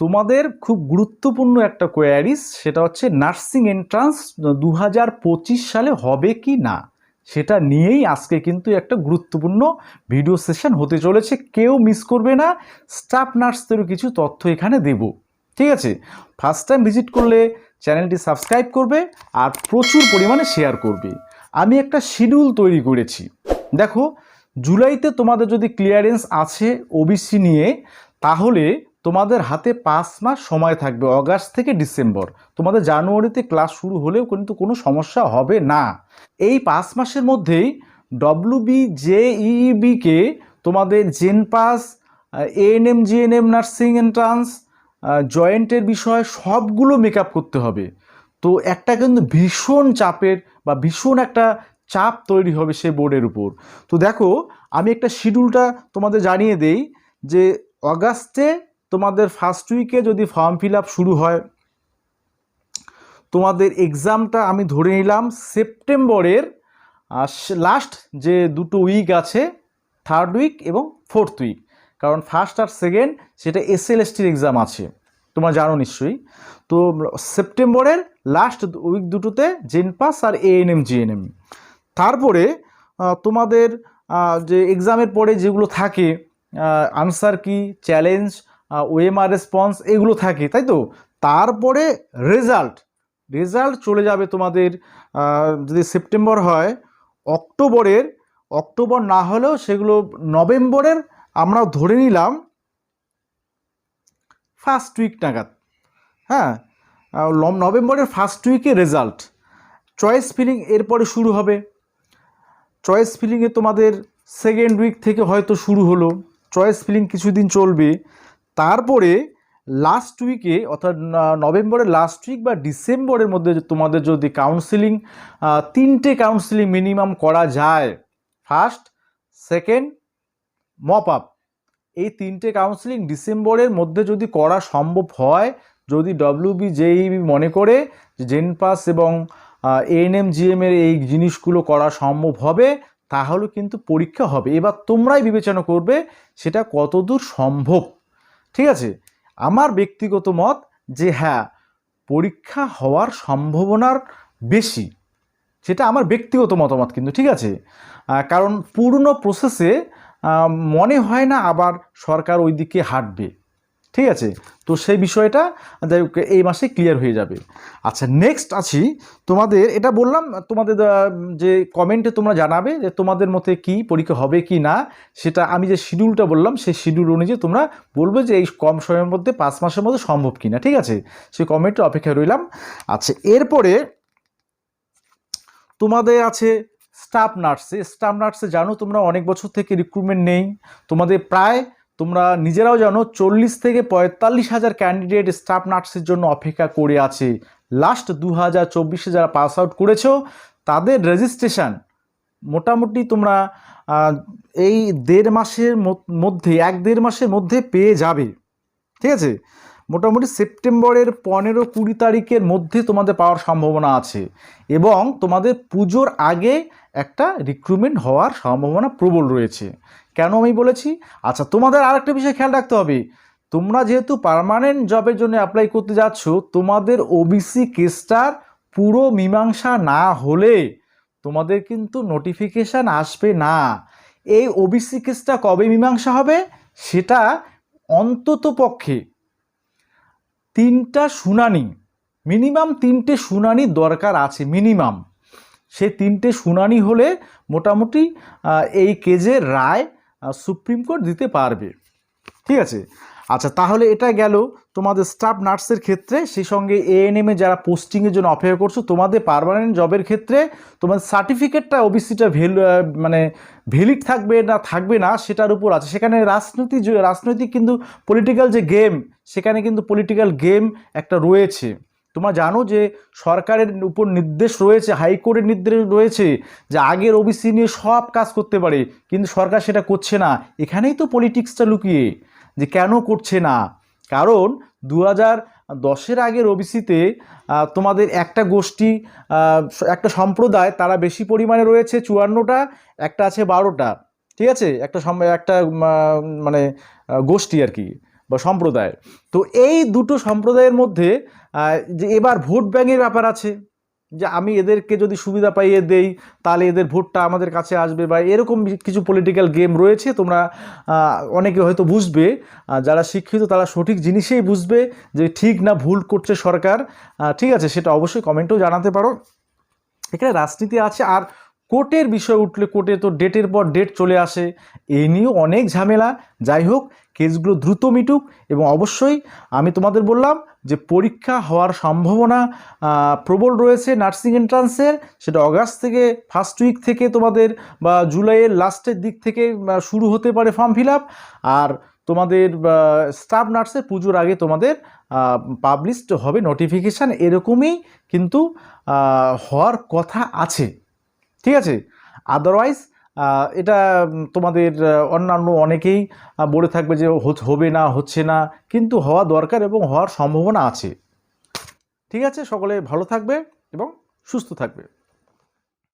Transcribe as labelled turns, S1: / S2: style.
S1: তোমাদের খুব গুরুত্বপূর্ণ একটা কোয়ারিস সেটা হচ্ছে নার্সিং এন্ট্রান্স দু হাজার পঁচিশ সালে হবে কি না? সেটা নিয়েই আজকে কিন্তু একটা গুরুত্বপূর্ণ ভিডিও সেশন হতে চলেছে। কেউ মিস করবে না স্টাফ নার্সদেরও কিছু তথ্য এখানে দেব। ঠিক আছে? ফার্স্ট টাইম ভিজিট করলে চ্যানেলটি সাবস্ক্রাইব করবে আর প্রচুর পরিমাণে শেয়ার করবে। আমি একটা শিডিউল তৈরি করেছি। দেখো, জুলাইতে তোমাদের যদি ক্লিয়ারেন্স আছে ওবিসি নিয়ে, তাহলে তোমাদের হাতে পাঁচ মাস সময় থাকবে, অগাস্ট থেকে ডিসেম্বর। তোমাদের জানুয়ারিতে ক্লাস শুরু হলেও কিন্তু কোনো সমস্যা হবে না। এই পাঁচ মাসের মধ্যেই ডব্লিউবি জেইবিকে তোমাদের JENPAS ANM GNM nursing entrance জয়েন্টের বিষয় সবগুলো মেকআপ করতে হবে। তো একটা কিন্তু ভীষণ চাপের বা ভীষণ একটা চাপ তৈরি হবে সে বোর্ডের উপর। তো দেখো, আমি একটা শিডিউলটা তোমাদের জানিয়ে দেই যে অগাস্টে তোমাদের ফার্স্ট উইকে যদি ফর্ম ফিল শুরু হয়, তোমাদের এক্সামটা আমি ধরে নিলাম সেপ্টেম্বরের লাস্ট যে দুটো উইক আছে থার্ড উইক এবং ফোর্থ উইক কারণ ফার্স্ট আর সেকেন্ড সেটা এস এল এসটির এক্সাম আছে, তোমরা জানো নিশ্চয়ই। তো সেপ্টেম্বরের লাস্ট উইক দুটোতে জেন পাস আর এএনএম জিএনএম তারপরে তোমাদের যে এক্সামের পরে যেগুলো থাকে আনসার কি চ্যালেঞ্জ ওএমআর রেসপন্স এগুলো থাকে, তাই তো? তারপরে রেজাল্ট রেজাল্ট চলে যাবে তোমাদের যদি সেপ্টেম্বর হয় অক্টোবরের অক্টোবর না হলেও সেগুলো নভেম্বরের আমরা ধরে নিলাম ফার্স্ট উইক নাগাদ। হ্যাঁ নভেম্বরের ফার্স্ট উইকে রেজাল্ট চয়েস ফিলিং এরপরে শুরু হবে। চয়েস ফিলিংয়ে তোমাদের সেকেন্ড উইক থেকে হয়তো শুরু হলো। চয়েস ফিলিং কিছুদিন চলবে। তারপরে লাস্ট উইকে অর্থাৎ নভেম্বরের লাস্ট উইক বা ডিসেম্বরের মধ্যে তোমাদের যদি কাউন্সিলিং তিনটে কাউন্সিলিং মিনিমাম করা যায় ফার্স্ট সেকেন্ড মপ আপ এই তিনটে কাউন্সিলিং ডিসেম্বরের মধ্যে যদি করা সম্ভব হয়, যদি ডব্লিউবি জেইবি মনে করে যে জেন পাস এবং এএনএম জিএম এর এই জিনিসগুলো করা সম্ভব হবে, তাহলে কিন্তু পরীক্ষা হবে। এবার তোমরাই বিবেচনা করবে সেটা কতদূর সম্ভব। ঠিক আছে? আমার ব্যক্তিগত মত যে হ্যাঁ পরীক্ষা হওয়ার সম্ভাবনার বেশি, সেটা আমার ব্যক্তিগত মতামত কিন্তু ঠিক আছে। কারণ পুরনো প্রসেসে মনে হয় না আবার সরকার ওই দিকে হাঁটবে। ঠিক আছে? তো সেই বিষয়টা এই মাসে ক্লিয়ার হয়ে যাবে। আচ্ছা নেক্সট আছি। তোমাদের, এটা বললাম, তোমাদের যে কমেন্টে তোমরা জানাবে যে তোমাদের মতে কি পরীক্ষা হবে কি না, সেটা আমি যে শিডিউলটা বললাম, সেই শিডিউল অনুযায়ী তোমরা বলবে যে এই কম সময়ের মধ্যে পাঁচ মাসের মধ্যে সম্ভব কি না ঠিক আছে? সেই কমেন্টে অপেক্ষা রইলাম। আচ্ছা এরপরে তোমাদের আছে স্টাফ নার্সে স্টাফ নার্সে জানো তোমরা অনেক বছর থেকে রিক্রুটমেন্ট নেই। তোমাদের প্রায় তোমরা নিজেরাও জানো, চল্লিশ থেকে পঁয়তাল্লিশ হাজার ক্যান্ডিডেট স্টাফ নার্সের জন্য অপেক্ষা করে আছে। লাস্ট দু হাজার চব্বিশে যারা পাস আউট করেছ, তাদের রেজিস্ট্রেশন মোটামুটি তোমরা এই দেড় মাসের মধ্যে, এক দেড় মাসের মধ্যে পেয়ে যাবে। ঠিক আছে? মোটামুটি সেপ্টেম্বরের পনেরো কুড়ি তারিখের মধ্যে তোমাদের পাওয়ার সম্ভাবনা আছে। এবং তোমাদের পুজোর আগে একটা রিক্রুটমেন্ট হওয়ার সম্ভাবনা প্রবল রয়েছে। কেন আমি বলেছি? আচ্ছা তোমাদের আরেকটা বিষয় খেয়াল রাখতে হবে। তোমরা যেহেতু পার্মানেন্ট জবের জন্য অ্যাপ্লাই করতে যাচ্ছ, তোমাদের ওবিসি কেসটার পুরো মীমাংসা না হলে তোমাদের কিন্তু নোটিফিকেশান আসবে না। এই ওবিসি কেসটা কবে মীমাংসা হবে? সেটা অন্তত পক্ষে তিনটা শুনানি মিনিমাম তিনটে শুনানি দরকার আছে মিনিমাম সে তিনটে শুনানি হলে মোটামুটি এই কেজের রায় সুপ্রিম কোর্ট দিতে পারবে। ঠিক আছে? আচ্ছা তাহলে এটা গেল তোমাদের স্টাফ নার্সের ক্ষেত্রে, সেই সঙ্গে এএনএমে যারা পোস্টিংয়ের জন্য অপেক্ষা করছ, তোমাদের পারমানেন্ট জবের ক্ষেত্রে তোমাদের সার্টিফিকেটটা ওবিসিটা ভ্যালু মানে ভ্যালিড থাকবে না থাকবে না, সেটার উপর আছে। সেখানে রাজনীতি রাজনৈতিক কিন্তু পলিটিক্যাল যে গেম সেখানে কিন্তু পলিটিক্যাল গেম একটা রয়েছে। তোমরা জানো যে সরকারের উপর নির্দেশ রয়েছে হাইকোর্টের নির্দেশ রয়েছে যে আগের ওবিসি নিয়ে সব কাজ করতে পারে, কিন্তু সরকার সেটা করছে না। এখানেই তো পলিটিক্সটা লুকিয়ে, যে কেন করছে না? কারণ দু হাজার দশের আগের ওবিসিতে তোমাদের একটা গোষ্ঠী একটা সম্প্রদায় তারা বেশি পরিমাণে রয়েছে, চুয়ান্নটা, একটা আছে বারোটা। ঠিক আছে? একটা একটা মানে গোষ্ঠী আর কি। বা সম্প্রদায় তো এই দুটো সম্প্রদায়ের মধ্যে যে এবার ভোট ব্যাংকের ব্যাপার আছে, যে আমি এদেরকে যদি সুবিধা পাইয়ে দেই, তাহলে এদের ভোটটা আমাদের কাছে আসবে বা এরকম কিছু পলিটিক্যাল গেম রয়েছে, তোমরা অনেকে হয়তো বুঝবে যারা শিক্ষিত তারা সঠিক জিনিসেই বুঝবে যে ঠিক না ভুল করছে সরকার। ঠিক আছে, সেটা অবশ্যই কমেন্টেও জানাতে পারো। এখানে রাজনীতি আছে, আর কোর্টের বিষয় উঠলে কোর্টে তো ডেটের পর ডেট চলে আসে। এই নিয়েও অনেক ঝামেলা। যাই হোক, কেসগুলো দ্রুত মিটুক এবং অবশ্যই আমি তোমাদের বললাম যে পরীক্ষা হওয়ার সম্ভাবনা প্রবল রয়েছে নার্সিং এন্ট্রান্সের। সেটা অগাস্ট থেকে ফার্স্ট উইক থেকে তোমাদের বা জুলাইয়ের লাস্টের দিক থেকে শুরু হতে পারে ফর্ম ফিল আর তোমাদের স্টাফ নার্সের পুজোর আগে তোমাদের পাবলিশড হবে নোটিফিকেশান। এরকমই কিন্তু হওয়ার কথা আছে। ঠিক আছে? আদারওয়াইজ এটা তোমাদের অন্যান্য অনেকেই বলে থাকবে যে হবে না, হচ্ছে না, কিন্তু হওয়া দরকার এবং হওয়ার সম্ভাবনা আছে। ঠিক আছে? সকলে ভালো থাকবে এবং সুস্থ থাকবে।